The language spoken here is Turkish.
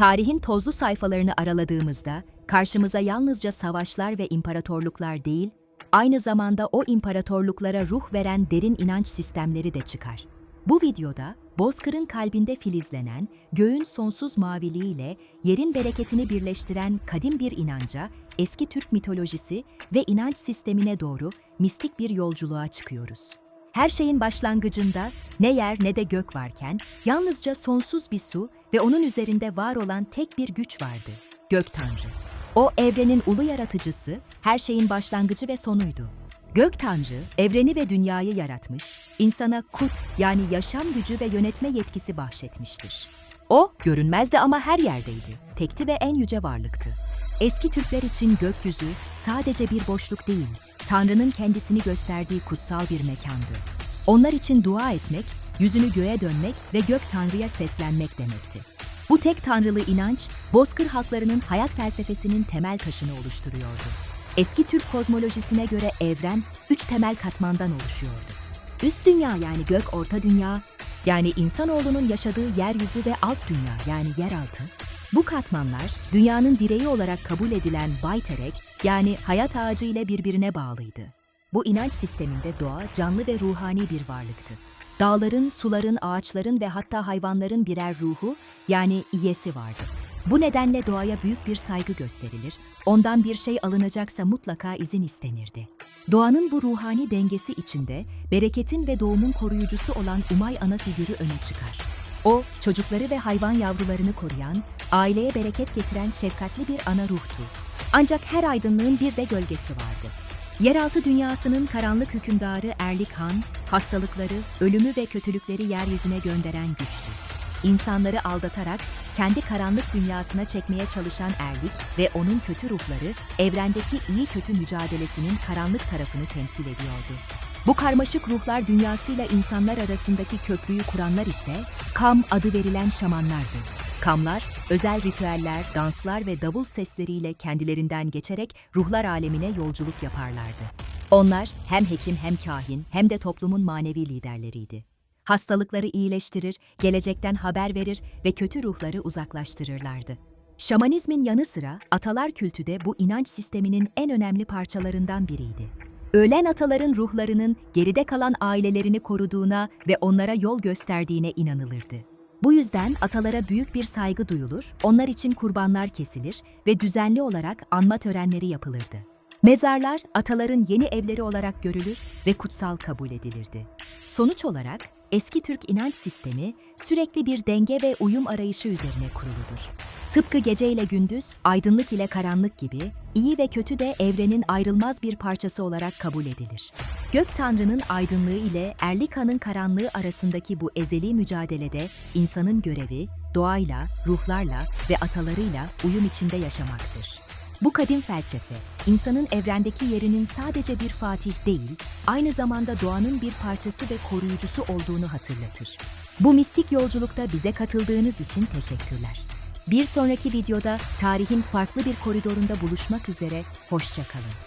Tarihin tozlu sayfalarını araladığımızda karşımıza yalnızca savaşlar ve imparatorluklar değil, aynı zamanda o imparatorluklara ruh veren derin inanç sistemleri de çıkar. Bu videoda Bozkır'ın kalbinde filizlenen, göğün sonsuz maviliğiyle yerin bereketini birleştiren kadim bir inanca, eski Türk mitolojisi ve inanç sistemine doğru mistik bir yolculuğa çıkıyoruz. Her şeyin başlangıcında ne yer ne de gök varken yalnızca sonsuz bir su ve onun üzerinde var olan tek bir güç vardı. Gök Tanrı. O evrenin ulu yaratıcısı, her şeyin başlangıcı ve sonuydu. Gök Tanrı, evreni ve dünyayı yaratmış, insana kut yani yaşam gücü ve yönetme yetkisi bahşetmiştir. O, görünmezdi ama her yerdeydi. Tekti ve en yüce varlıktı. Eski Türkler için gökyüzü sadece bir boşluk değil, Tanrı'nın kendisini gösterdiği kutsal bir mekandı. Onlar için dua etmek, yüzünü göğe dönmek ve gök Tanrı'ya seslenmek demekti. Bu tek tanrılı inanç, Bozkır halklarının hayat felsefesinin temel taşını oluşturuyordu. Eski Türk kozmolojisine göre evren üç temel katmandan oluşuyordu. Üst dünya yani gök orta dünya, yani insanoğlunun yaşadığı yeryüzü ve alt dünya yani yeraltı. Bu katmanlar dünyanın direği olarak kabul edilen Bayterek yani hayat ağacı ile birbirine bağlıydı. Bu inanç sisteminde doğa canlı ve ruhani bir varlıktı. Dağların, suların, ağaçların ve hatta hayvanların birer ruhu yani iyesi vardı. Bu nedenle doğaya büyük bir saygı gösterilir, ondan bir şey alınacaksa mutlaka izin istenirdi. Doğanın bu ruhani dengesi içinde bereketin ve doğumun koruyucusu olan Umay ana figürü öne çıkar. O, çocukları ve hayvan yavrularını koruyan, aileye bereket getiren şefkatli bir ana ruhtu. Ancak her aydınlığın bir de gölgesi vardı. Yeraltı dünyasının karanlık hükümdarı Erlik Han, hastalıkları, ölümü ve kötülükleri yeryüzüne gönderen güçtü. İnsanları aldatarak kendi karanlık dünyasına çekmeye çalışan Erlik ve onun kötü ruhları evrendeki iyi kötü mücadelesinin karanlık tarafını temsil ediyordu. Bu karmaşık ruhlar dünyasıyla insanlar arasındaki köprüyü kuranlar ise Kam adı verilen şamanlardı. Kamlar, özel ritüeller, danslar ve davul sesleriyle kendilerinden geçerek ruhlar alemine yolculuk yaparlardı. Onlar hem hekim hem kahin hem de toplumun manevi liderleriydi. Hastalıkları iyileştirir, gelecekten haber verir ve kötü ruhları uzaklaştırırlardı. Şamanizmin yanı sıra atalar kültü de bu inanç sisteminin en önemli parçalarından biriydi. Ölen ataların ruhlarının geride kalan ailelerini koruduğuna ve onlara yol gösterdiğine inanılırdı. Bu yüzden atalara büyük bir saygı duyulur, onlar için kurbanlar kesilir ve düzenli olarak anma törenleri yapılırdı. Mezarlar ataların yeni evleri olarak görülür ve kutsal kabul edilirdi. Sonuç olarak eski Türk inanç sistemi sürekli bir denge ve uyum arayışı üzerine kuruludur. Tıpkı gece ile gündüz, aydınlık ile karanlık gibi, iyi ve kötü de evrenin ayrılmaz bir parçası olarak kabul edilir. Gök Tanrı'nın aydınlığı ile Erlika'nın karanlığı arasındaki bu ezeli mücadelede insanın görevi, doğayla, ruhlarla ve atalarıyla uyum içinde yaşamaktır. Bu kadim felsefe, insanın evrendeki yerinin sadece bir fatih değil, aynı zamanda doğanın bir parçası ve koruyucusu olduğunu hatırlatır. Bu mistik yolculukta bize katıldığınız için teşekkürler. Bir sonraki videoda tarihin farklı bir koridorunda buluşmak üzere, hoşçakalın.